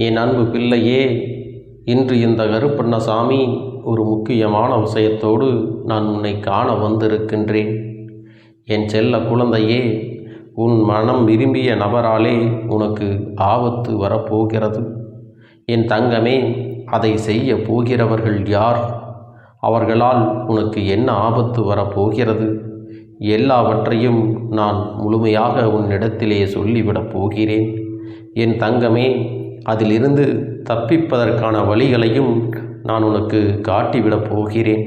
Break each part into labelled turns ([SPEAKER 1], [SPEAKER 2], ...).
[SPEAKER 1] என் அன்பு பிள்ளையே இன்று இந்த கருப்பண்ணசாமி ஒரு முக்கியமான விஷயத்தோடு நான் உன்னை காண வந்திருக்கின்றேன். என் செல்ல குழந்தையே உன் மனம் விரும்பிய நபராலே உனக்கு ஆபத்து வரப்போகிறது. என் தங்கமே அதை செய்ய போகிறவர்கள் யார்? அவர்களால் உனக்கு என்ன ஆபத்து வரப்போகிறது? எல்லாவற்றையும் நான் முழுமையாக உன்னிடத்திலே சொல்லிவிடப் போகிறேன். என் தங்கமே அதிலிருந்து தப்பிப்பதற்கான வழிகளையும் நான் உனக்கு காட்டிவிடப் போகிறேன்.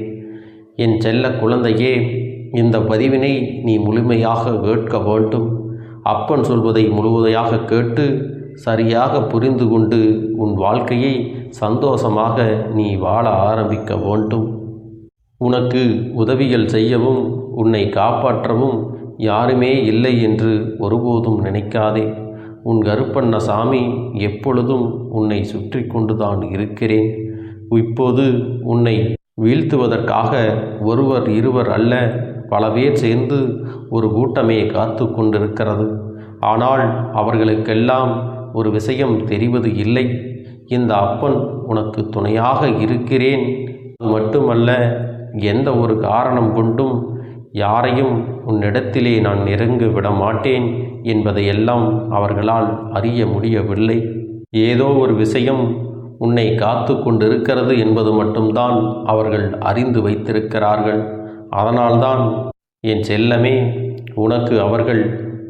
[SPEAKER 1] என் செல்ல குழந்தையே இந்த பதிவினை நீ முழுமையாக கேட்க வேண்டும். அப்பன் சொல்வதை முழுவதையாக கேட்டு சரியாக புரிந்து கொண்டு உன் வாழ்க்கையை சந்தோஷமாக நீ வாழ ஆரம்பிக்க வேண்டும். உனக்கு உதவிகள் செய்யவும் உன்னை காப்பாற்றவும் யாருமே இல்லை என்று ஒருபோதும் நினைக்காதே. உன் கருப்பண்ண சாமி எப்பொழுதும் உன்னை சுற்றி கொண்டுதான் இருக்கிறேன். இப்போது உன்னை வீழ்த்துவதற்காக ஒருவர் இருவர் அல்ல பல பேர் சேர்ந்து ஒரு கூட்டமே காத்து கொண்டிருக்கிறது. ஆனால் அவர்களுக்கெல்லாம் ஒரு விஷயம் தெரிவது இல்லை. இந்த அப்பன் உனக்கு துணையாக இருக்கிறேன். அது மட்டுமல்ல எந்த ஒரு காரணம் கொண்டும் யாரையும் உன்னிடத்திலே நான் நெருங்கு விட மாட்டேன் என்பதையெல்லாம் அவர்களால் அறிய முடியவில்லை. ஏதோ ஒரு விஷயம் உன்னை காத்து கொண்டிருக்கிறது என்பது மட்டும்தான் அவர்கள் அறிந்து வைத்திருக்கிறார்கள். அதனால்தான் என் செல்லமே உனக்கு அவர்கள்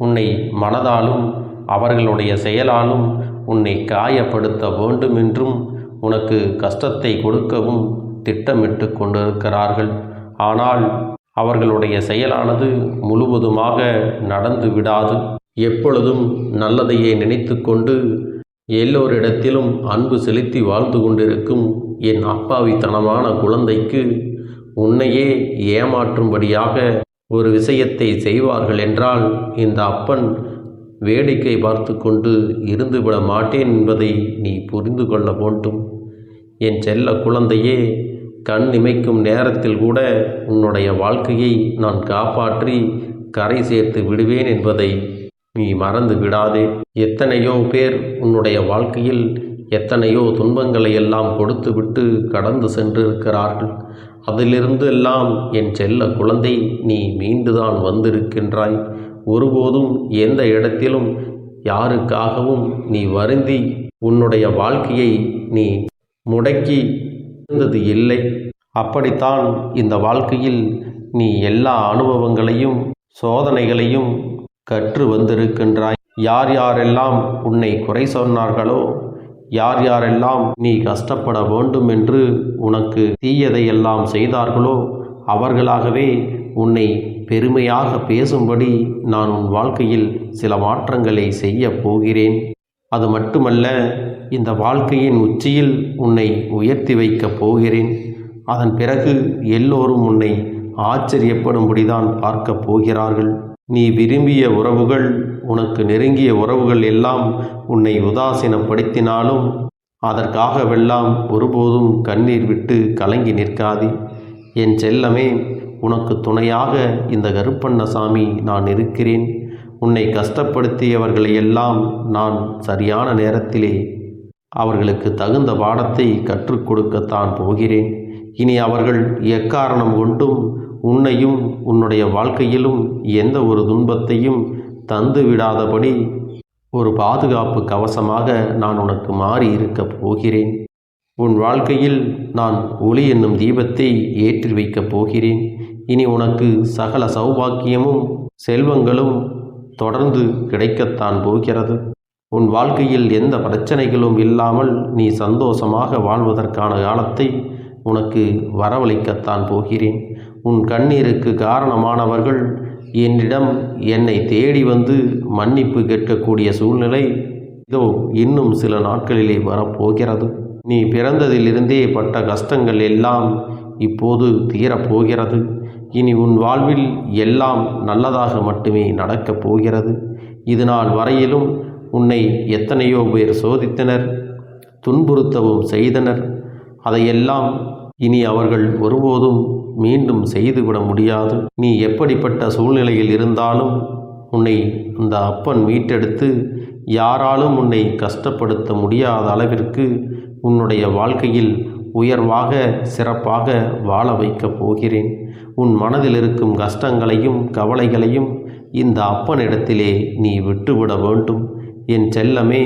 [SPEAKER 1] உன்னை மனதாலும் அவர்களுடைய செயலாலும் உன்னை காயப்படுத்த வேண்டும் என்றும் உனக்கு கஷ்டத்தை கொடுக்கவும் திட்டமிட்டு கொண்டிருக்கிறார்கள். ஆனால் அவர்களுடைய செயலானது முழுவதுமாக நடந்து விடாது. எப்பொழுதும் நல்லதையே நினைத்து கொண்டு எல்லோரிடத்திலும் அன்பு செலுத்தி வாழ்ந்து கொண்டிருக்கும் என் அப்பாவித்தனமான குழந்தைக்கு உன்னையே ஏமாற்றும்படியாக ஒரு விஷயத்தை செய்வார்கள் என்றால் இந்த அப்பன் வேடிக்கை பார்த்து கொண்டு இருந்துவிட மாட்டேன் என்பதை நீ புரிந்து கொள்ள வேண்டும். என் செல்ல குழந்தையே கண் இமைக்கும் நேரத்தில் கூட உன்னுடைய வாழ்க்கையை நான் காப்பாற்றி கரை சேர்த்து விடுவேன் என்பதை நீ மறந்து விடாதே. எத்தனையோ பேர் உன்னுடைய வாழ்க்கையில் எத்தனையோ துன்பங்களை எல்லாம் கொடுத்துவிட்டு கடந்து சென்றிருக்கிறார்கள். அதிலிருந்து எல்லாம் என் செல்ல குழந்தை நீ மீண்டுதான் வந்திருக்கின்றாய். ஒருபோதும் எந்த இடத்திலும் யாருக்காகவும் நீ வருந்தி உன்னுடைய வாழ்க்கையை நீ முடக்கி இருந்தது இல்லை. அப்படித்தான் இந்த வாழ்க்கையில் நீ எல்லா அனுபவங்களையும் சோதனைகளையும் கற்று வந்திருக்கின்றாய். யார் யாரெல்லாம் உன்னை குறை சொன்னார்களோ யார் யாரெல்லாம் நீ கஷ்டப்பட வேண்டும் என்று உனக்கு தீயதையெல்லாம் செய்தார்களோ அவர்களாகவே உன்னை பெருமையாக பேசும்படி நான் உன் வாழ்க்கையில் சில மாற்றங்களை செய்ய போகிறேன். அது மட்டுமல்ல இந்த வாழ்க்கையின் உச்சியில் உன்னை உயர்த்தி வைக்கப் போகிறேன். அதன் பிறகு எல்லோரும் உன்னை ஆச்சரியப்படும்படிதான் பார்க்கப் போகிறார்கள். நீ விரும்பிய உறவுகள் உனக்கு நெருங்கிய உறவுகள் எல்லாம் உன்னை உதாசீனப்படுத்தினாலும் அதற்காகவெல்லாம் ஒருபோதும் கண்ணீர் விட்டு கலங்கி நிற்காதே. என் செல்லமே உனக்கு துணையாக இந்த கருப்பண்ணசாமி நான் இருக்கிறேன். உன்னை கஷ்டப்படுத்தியவர்களை எல்லாம் நான் சரியான நேரத்திலே அவர்களுக்கு தகுந்த பாடத்தை கற்றுக் கொடுக்கத்தான் போகிறேன். இனி அவர்கள் எக்காரணம் கொண்டும் உன்னையும் உன்னுடைய வாழ்க்கையிலும் எந்த ஒரு துன்பத்தையும் தந்து விடாதபடி ஒரு பாதுகாப்பு கவசமாக நான் உனக்கு மாறி இருக்கப் போகிறேன். உன் வாழ்க்கையில் நான் ஒளி என்னும் தீபத்தை ஏற்றி வைக்கப் போகிறேன். இனி உனக்கு சகல சௌபாக்கியமும் செல்வங்களும் தொடர்ந்து கிடைக்கத்தான் போகிறது. உன் வாழ்க்கையில் எந்த பிரச்சனைகளும் இல்லாமல் நீ சந்தோஷமாக வாழ்வதற்கான காலத்தை உனக்கு வரவழைக்கத்தான் போகிறேன். உன் கண்ணீருக்கு காரணமானவர்கள் என்னிடம் என்னை தேடி வந்து மன்னிப்பு கேட்கக்கூடிய சூழ்நிலை இதோ இன்னும் சில நாட்களிலே வரப்போகிறது. நீ பிறந்ததிலிருந்தே பட்ட கஷ்டங்கள் எல்லாம் இப்போது தீரப்போகிறது. இனி உன் வாழ்வில் எல்லாம் நல்லதாக மட்டுமே நடக்கப் போகிறது. இது நாள் வரையிலும் உன்னை எத்தனையோ பேர் சோதித்தனர் துன்புறுத்தவும் செய்தனர். அதையெல்லாம் இனி அவர்கள் ஒருபோதும் மீண்டும் செய்துவிட முடியாது. நீ எப்படிப்பட்ட சூழ்நிலையில் இருந்தாலும் உன்னை அந்த அப்பன் மீட்டெடுத்து யாராலும் உன்னை கஷ்டப்படுத்த முடியாத அளவிற்கு உன்னுடைய வாழ்க்கையில் உயர்வாக சிறப்பாக வாழ வைக்கப் போகிறேன். உன் மனதில் இருக்கும் கஷ்டங்களையும் கவலைகளையும் இந்த அப்பனிடத்திலே நீ விட்டுவிட வேண்டும். என் செல்லமே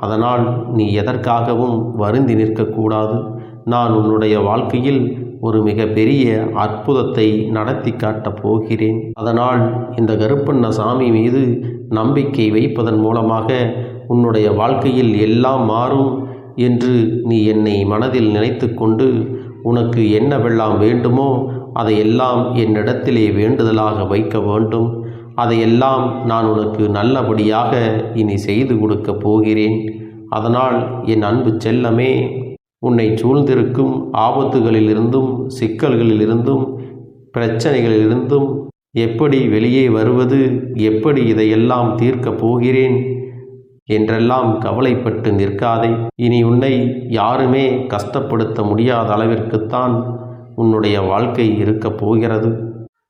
[SPEAKER 1] அதனால் நீ எதற்காகவும் வருந்தி நிற்கக்கூடாது. நான் உன்னுடைய வாழ்க்கையில் ஒரு மிகப்பெரிய அற்புதத்தை நடத்தி காட்டப் போகிறேன். அதனால் இந்த கருப்பண்ண சாமி மீது நம்பிக்கை வைப்பதன் மூலமாக உன்னுடைய வாழ்க்கையில் எல்லாம் மாறும் என்று நீ என்னை மனதில் நினைத்து கொண்டு உனக்கு என்னவெல்லாம் வேண்டுமோ அதையெல்லாம் என்னிடத்திலே வேண்டுதலாக வைக்க வேண்டும். அதையெல்லாம் நான் உனக்கு நல்லபடியாக இனி செய்து கொடுக்கப் போகிறேன். அதனால் என் அன்பு செல்லமே உன்னை சூழ்ந்திருக்கும் ஆபத்துகளிலிருந்தும் சிக்கல்களிலிருந்தும் பிரச்சனைகளிலிருந்தும் எப்படி வெளியே வருவது எப்படி இதையெல்லாம் தீர்க்கப் போகிறேன் என்றெல்லாம் கவலைப்பட்டு நிற்காதே. இனி உன்னை யாருமே கஷ்டப்படுத்த முடியாத அளவிற்குத்தான் உன்னுடைய வாழ்க்கை இருக்கப் போகிறது.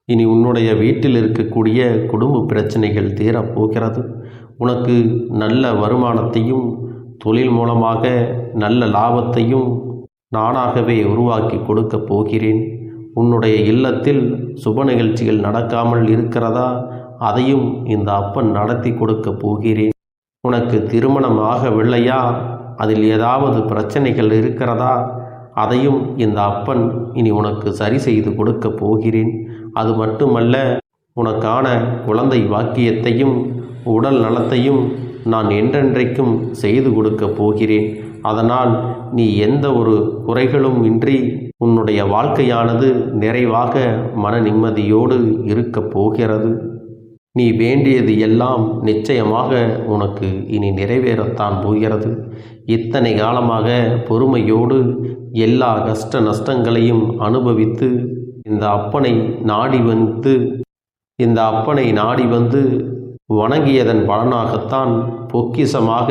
[SPEAKER 1] இனி உன்னுடைய வீட்டில் இருக்கக்கூடிய குடும்ப பிரச்சனைகள் தீரப்போகிறது உனக்கு நல்ல வருமானத்தையும் தொழில் மூலமாக நல்ல லாபத்தையும் நானாகவே உருவாக்கி கொடுக்கப் போகிறேன். உன்னுடைய இல்லத்தில் சுப நிகழ்ச்சிகள் நடக்காமல் இருக்கிறதா? அதையும் இந்த அப்பன் நடத்தி கொடுக்க போகிறேன். உனக்கு திருமணம் ஆகவில்லையா? அதில் ஏதாவது பிரச்சனைகள் இருக்கிறதா? அதையும் இந்த அப்பன் இனி உனக்கு சரி செய்து கொடுக்க போகிறேன். அது மட்டுமல்ல உனக்கான குழந்தை வாக்கியத்தையும் உடல் நலத்தையும் நான் என்றென்றைக்கும் செய்து கொடுக்கப் போகிறேன். அதனால் நீ எந்த ஒரு குறைகளும் இன்றி உன்னுடைய வாழ்க்கையானது நிறைவாக மன நிம்மதியோடு இருக்கப் போகிறது. நீ வேண்டியது எல்லாம் நிச்சயமாக உனக்கு இனி நிறைவேறத்தான் போகிறது. இத்தனை காலமாக பொறுமையோடு எல்லா கஷ்ட நஷ்டங்களையும் அனுபவித்து இந்த அப்பனை நாடி வந்து இந்த அப்பனை நாடி வந்து வணங்கியதன் பலனாகத்தான் பொக்கிசமாக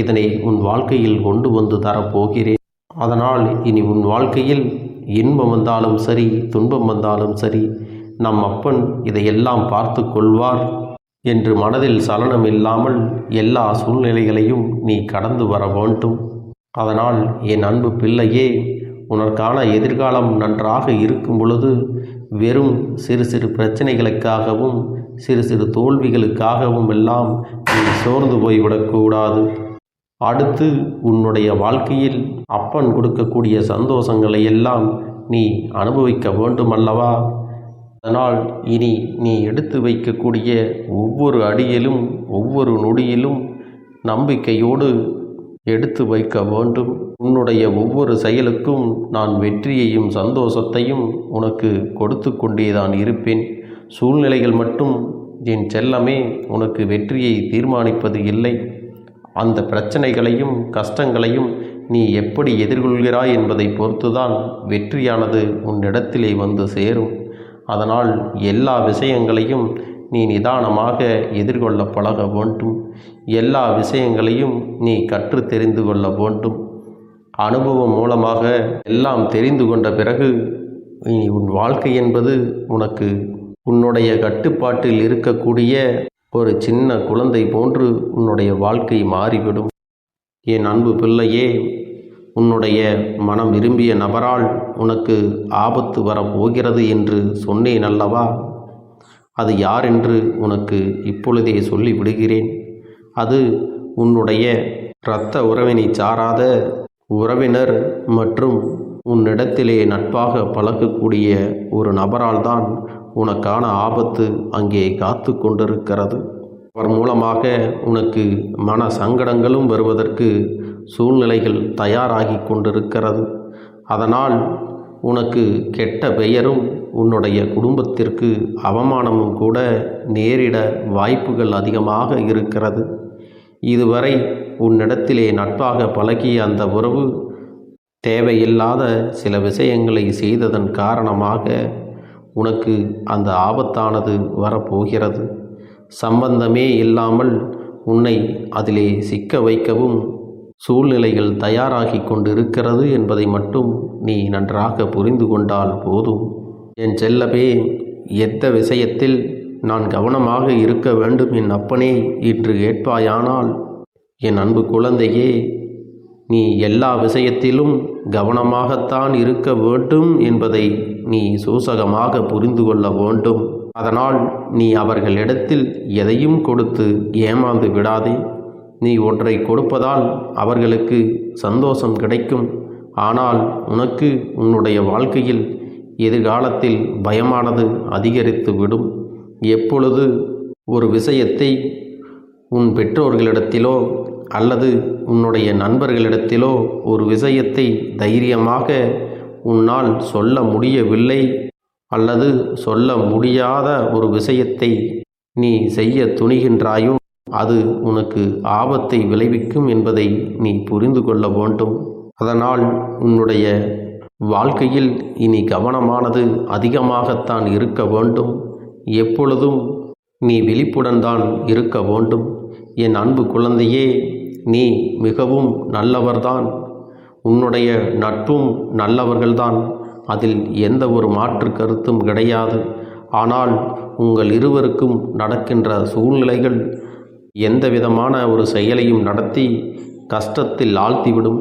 [SPEAKER 1] இதனை உன் வாழ்க்கையில் கொண்டு வந்து தரப்போகிறேன். அதனால் இனி உன் வாழ்க்கையில் இன்பம் வந்தாலும் சரி துன்பம் வந்தாலும் சரி நம் அப்பன் இதையெல்லாம் பார்த்து கொள்வார் என்று மனதில் சலனம் இல்லாமல் எல்லா சூழ்நிலைகளையும் நீ கடந்து வர வேண்டும். அதனால் என் அன்பு பிள்ளையே உனக்கான எதிர்காலம் நன்றாக இருக்கும் பொழுது வெறும் சிறு சிறு பிரச்சனைகளுக்காகவும் சிறு சிறு தோல்விகளுக்காகவும் எல்லாம் நீ சோர்ந்து போய்விடக்கூடாது அடுத்து உன்னுடைய வாழ்க்கையில் அப்பன் கொடுக்கக்கூடிய சந்தோஷங்களை எல்லாம் நீ அனுபவிக்க வேண்டுமல்லவா? அதனால் இனி நீ எடுத்து வைக்கக்கூடிய ஒவ்வொரு அடியிலும் ஒவ்வொரு நொடியிலும் நம்பிக்கையோடு எடுத்து வைக்க வேண்டும். உன்னுடைய ஒவ்வொரு செயலுக்கும் நான் வெற்றியையும் சந்தோஷத்தையும் உனக்கு கொடுத்து கொண்டேதான் இருப்பேன். சூழ்நிலைகள் மட்டும் என் செல்லமே உனக்கு வெற்றியை தீர்மானிப்பது இல்லை. அந்த பிரச்சனைகளையும் கஷ்டங்களையும் நீ எப்படி எதிர்கொள்கிறாய் என்பதை பொறுத்துதான் வெற்றியானது உன்னிடத்திலே வந்து சேரும். அதனால் எல்லா விஷயங்களையும் நீ நிதானமாக எதிர்கொள்ள பழக வேண்டும். எல்லா விஷயங்களையும் நீ கற்று தெரிந்து கொள்ள வேண்டும். அனுபவம் மூலமாக எல்லாம் தெரிந்து கொண்ட பிறகு நீ உன் வாழ்க்கை என்பது உனக்கு உன்னுடைய கட்டுப்பாட்டில் இருக்கக்கூடிய ஒரு சின்ன குழந்தை போன்று உன்னுடைய வாழ்க்கை மாறிவிடும். என் அன்பு பிள்ளையே உன்னுடைய மனம் விரும்பிய நபரால் உனக்கு ஆபத்து வரப்போகிறது என்று சொன்னேன் அல்லவா? அது யார் என்று உனக்கு இப்பொழுதே சொல்லி விடுகிறேன் அது உன்னுடைய இரத்த உறவினை சாராத உறவினர் மற்றும் உன்னிடத்திலே நட்பாக பழகக்கூடிய ஒரு நபரால் தான் உனக்கான ஆபத்து அங்கே காத்து கொண்டிருக்கிறது. அவர் மூலமாக உனக்கு மன சங்கடங்களும் வருவதற்கு சூழ்நிலைகள் தயாராகி கொண்டிருக்கிறது. அதனால் உனக்கு கெட்ட பெயரும் உன்னுடைய குடும்பத்திற்கு அவமானமும் கூட நேரிட வாய்ப்புகள் அதிகமாக இருக்கிறது. இதுவரை உன்னிடத்திலே நட்பாக பழகிய அந்த உறவு தேவையில்லாத சில விஷயங்களை செய்ததன் காரணமாக உனக்கு அந்த ஆபத்தானது வரப்போகிறது. சம்பந்தமே இல்லாமல் உன்னை அதிலே சிக்க வைக்கவும் சூழ்நிலைகள் தயாராகி கொண்டிருக்கிறது என்பதை மட்டும் நீ நன்றாக புரிந்து கொண்டால் போதும். என் செல்லமே எந்த விஷயத்தில் நான் கவனமாக இருக்க வேண்டும் என் அப்பனே இன்று கேட்பாயானால் என் அன்பு குழந்தையே நீ எல்லா விஷயத்திலும் கவனமாகத்தான் இருக்க வேண்டும் என்பதை நீ சூசகமாக புரிந்து கொள்ள வேண்டும். அதனால் நீ அவர்களிடத்தில் எதையும் கொடுத்து ஏமாந்து விடாதே. நீ ஒன்றை கொடுப்பதால் அவர்களுக்கு சந்தோஷம் கிடைக்கும். ஆனால் உனக்கு உன்னுடைய வாழ்க்கையில் எதிர்காலத்தில் பயமானது அதிகரித்து விடும். எப்பொழுது ஒரு விஷயத்தை உன் பெற்றோர்களிடத்திலோ அல்லது உன்னுடைய நண்பர்களிடத்திலோ ஒரு விஷயத்தை தைரியமாக உன்னால் சொல்ல முடியவில்லை அல்லது சொல்ல முடியாத ஒரு விஷயத்தை நீ செய்ய துணிகின்றாயோ அது உனக்கு ஆபத்தை விளைவிக்கும் என்பதை நீ புரிந்து கொள்ள வேண்டும். அதனால் உன்னுடைய வாழ்க்கையில் இனி கவனமானது அதிகமாகத்தான் இருக்க வேண்டும். எப்பொழுதும் நீ விழிப்புடன் தான் இருக்க வேண்டும். என் அன்பு குழந்தையே நீ மிகவும் நல்லவர்தான். உன்னுடைய நட்பும் நல்லவர்கள்தான். அதில் எந்த ஒரு மாற்று கருத்தும் கிடையாது. ஆனால் உங்கள் இருவருக்கும் நடக்கின்ற சூழ்நிலைகள் எந்த விதமான ஒரு செயலையும் நடத்தி கஷ்டத்தில் ஆழ்த்திவிடும்.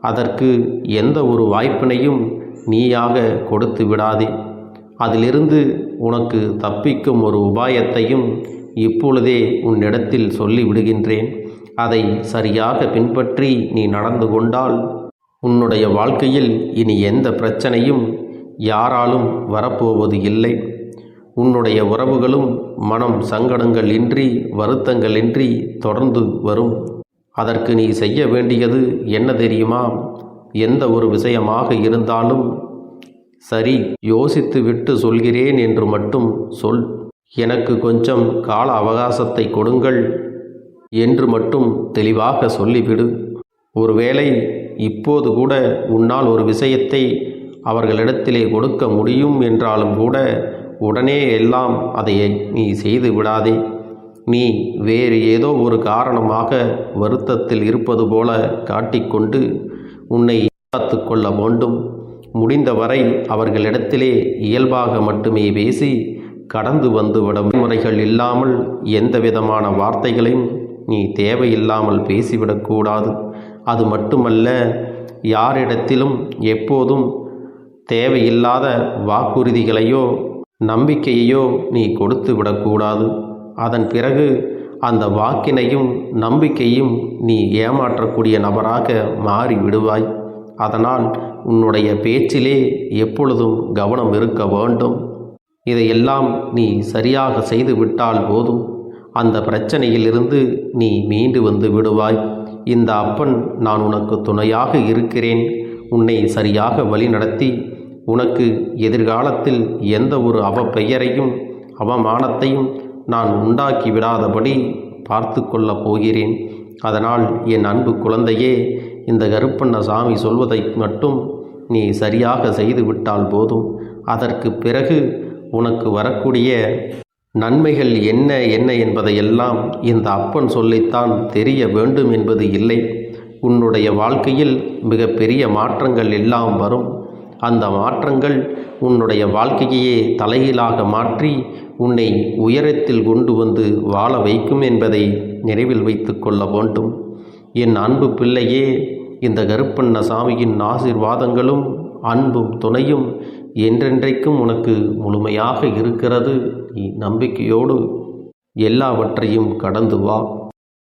[SPEAKER 1] அதற்கு எந்த ஒரு வாய்ப்பினையும் நீயாக கொடுத்து விடாதே. அதிலிருந்து உனக்கு தப்பிக்கும் ஒரு உபாயத்தையும் இப்பொழுதே உன்னிடத்தில் சொல்லி விடுகின்றேன். அதை சரியாக பின்பற்றி நீ நடந்து கொண்டால் உன்னுடைய வாழ்க்கையில் இனி எந்த பிரச்சனையும் யாராலும் வரப்போவது இல்லை. உன்னுடைய உறவுகளும் மனம் சங்கடங்கள் இன்றி வருத்தங்கள் இன்றி தொடர்ந்து வரும். அதற்கு நீ செய்ய வேண்டியது என்ன தெரியுமா? எந்த ஒரு விஷயமாக இருந்தாலும் சரி யோசித்து விட்டு சொல்கிறேன் என்று மட்டும் சொல். எனக்கு கொஞ்சம் கால அவகாசத்தை கொடுங்கள் என்று மட்டும் தெளிவாக சொல்லிவிடு. ஒருவேளை இப்போது கூட உன்னால் ஒரு விஷயத்தை அவர்களிடத்திலே கொடுக்க முடியும் என்றாலும் கூட உடனே எல்லாம் அதை நீ செய்து விடாதே. நீ வேறு ஏதோ ஒரு காரணமாக வருத்தத்தில் இருப்பது போல காட்டிக்கொண்டு உன்னை காத்து கொள்ள வேண்டும். முடிந்தவரை அவர்களிடத்திலே இயல்பாக மட்டுமே பேசி கடந்து வந்துவிட முறைகள் இல்லாமல் எந்த விதமான வார்த்தைகளையும் நீ தேவையில்லாமல் பேசிவிடக்கூடாது அது மட்டுமல்ல யாரிடத்திலும் எப்போதும் தேவையில்லாத வாக்குறுதிகளையோ நம்பிக்கையையோ நீ கொடுத்து விடக்கூடாது. அதன் பிறகு அந்த வாக்கினையும் நம்பிக்கையும் நீ ஏமாற்றக்கூடிய நபராக மாறி விடுவாய். அதனால் உன்னுடைய பேச்சிலே எப்பொழுதும் கவனம் இருக்க வேண்டும். இதையெல்லாம் நீ சரியாக செய்து விட்டால் போதும். அந்த பிரச்சனையிலிருந்து நீ மீண்டு வந்து விடுவாய். இந்த அப்பன் நான் உனக்கு துணையாக இருக்கிறேன். உன்னை சரியாக வழிநடத்தி உனக்கு எதிர்காலத்தில் எந்த ஒரு அவப்பெயரையும் அவமானத்தையும் நான் உண்டாக்கி விடாதபடி பார்த்து கொள்ளப் போகிறேன். அதனால் என் அன்பு குழந்தையே இந்த கருப்பண்ண சாமி சொல்வதை மட்டும் நீ சரியாக செய்துவிட்டால் போதும். அதற்கு பிறகு உனக்கு வரக்கூடிய நன்மைகள் என்ன என்ன என்பதையெல்லாம் இந்த அப்பன் சொல்லித்தான் தெரிய வேண்டும் என்பது இல்லை. உன்னுடைய வாழ்க்கையில் மிக பெரிய மாற்றங்கள் எல்லாம் வரும். அந்த மாற்றங்கள் உன்னுடைய வாழ்க்கையையே தலைகீழாக மாற்றி உன்னை உயரத்தில் கொண்டு வந்து வாழ வைக்கும் என்பதை நினைவில் வைத்து கொள்ள வேண்டும். என் அன்பு பிள்ளையே இந்த கருப்பண்ண சாமியின் ஆசிர்வாதங்களும் அன்பும் துணையும் என்றென்றைக்கும் உனக்கு முழுமையாக இருக்கிறது. நீ நம்பிக்கையோடு எல்லாவற்றையும் கடந்து வா.